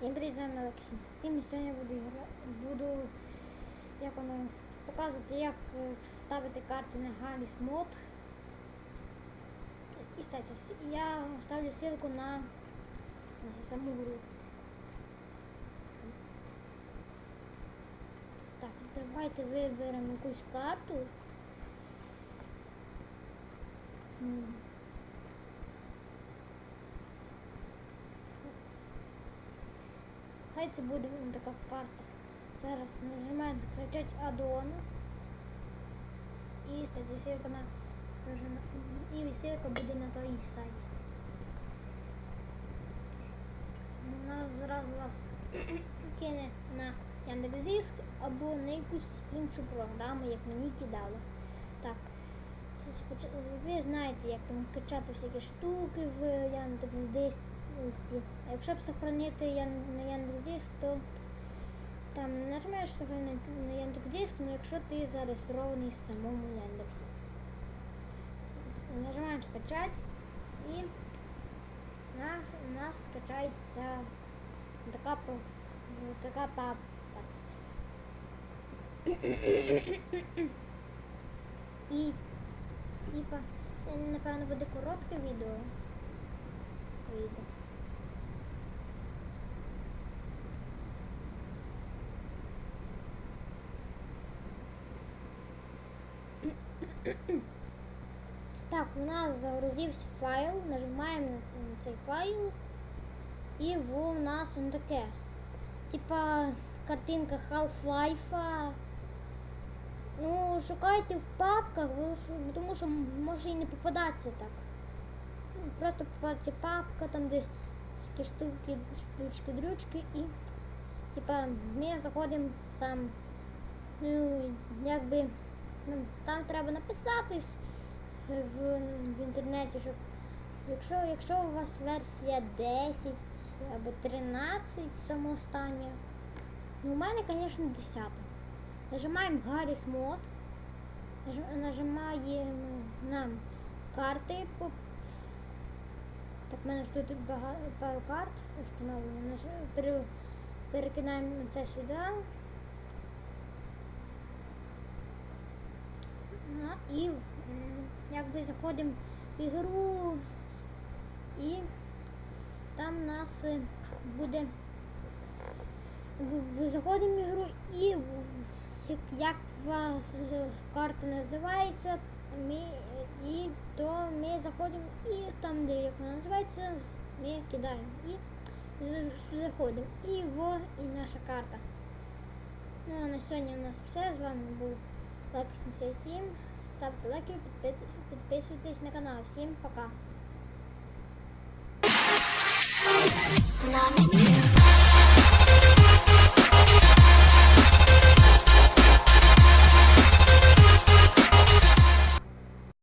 Всім привіт, з вами Олексій Стім. І сьогодні буду, буду як воно, показувати, як е, ставити карти на Гарріс мод. І кстати, я ставлю ссылку на саму гру. Так, давайте виберемо якусь карту. Хай буде така карта. Зараз нажимаємо качать аддони. І кстати, ссылка на і ссылка буде на той сайт. Вона зразу вас кине на Яндекс.Диск або на якусь іншу програму, як мені кидало. Так. Ви знаєте, як там качати всякі штуки в Яндекс.Диск. А якщо б сохранити на Яндекс.Диск, то там нажимаєш сохранити на Яндекс.Диск, ну якщо ти зареєстрований в самому Яндексі. Нажимаємо скачать і наш, у нас скачається така, про, така папка. І типа, напевно буде коротке відео. Вийде. Так, у нас загрузився файл, нажимаємо на цей файл, і во у нас он таке. Типа картинка Half-Life. Ну, шукайте в папках, тому що може і не попадатися так. Просто попадеться папка, там де всякі штуки, штучки, дрючки і типа ми заходимо сам. Ну, якби там треба написати в, інтернеті, щоб якщо, якщо у вас версія 10 або 13 самоостання, ну у мене, звісно, 10. Нажимаємо Гарріс мод, нажимаємо нам карти. Так, в мене тут багато карт встановлено. Перекидаємо це сюди. І якби заходимо в ігру і там у нас е, буде заходимо в ігру і як, вас е, карта називається, ми, і то ми заходимо і там, де як вона називається, ми кидаємо і заходимо. І во і наша карта. Ну а на сьогодні у нас все. З вами був Лайк 77. Ставте лайки, підпи- підписуйтесь на канал. Всім пока.